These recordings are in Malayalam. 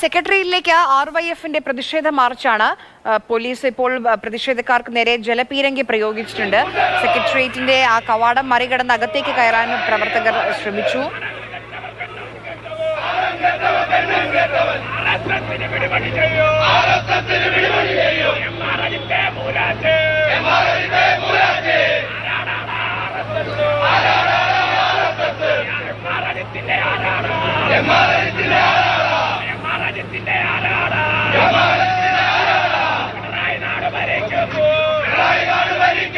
സെക്രട്ടറിയിലേക്ക് ആർ വൈ എഫിന്റെ പ്രതിഷേധ മാർച്ചാണ്. പോലീസ് ഇപ്പോൾ പ്രതിഷേധക്കാർക്ക് നേരെ ജലപീരങ്കി പ്രയോഗിച്ചിട്ടുണ്ട്. സെക്രട്ടേറിയറ്റിന്റെ ആ കവാടം മറികടന്ന് അകത്തേക്ക് കയറാൻ പ്രവർത്തകർ ശ്രമിച്ചു.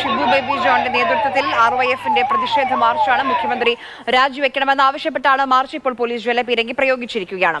ഷിബു ബേബി ജോണിന്റെ നേതൃത്വത്തിൽ ആർ വൈ എഫിന്റെ പ്രതിഷേധ മാർച്ചാണ് മുഖ്യമന്ത്രി രാജിവെക്കണമെന്ന് ആവശ്യപ്പെട്ടാണ് മാർച്ച് ഇപ്പോൾ പോലീസ് ജലപീരങ്കി പ്രയോഗിച്ചിരിക്കുകയാണ്.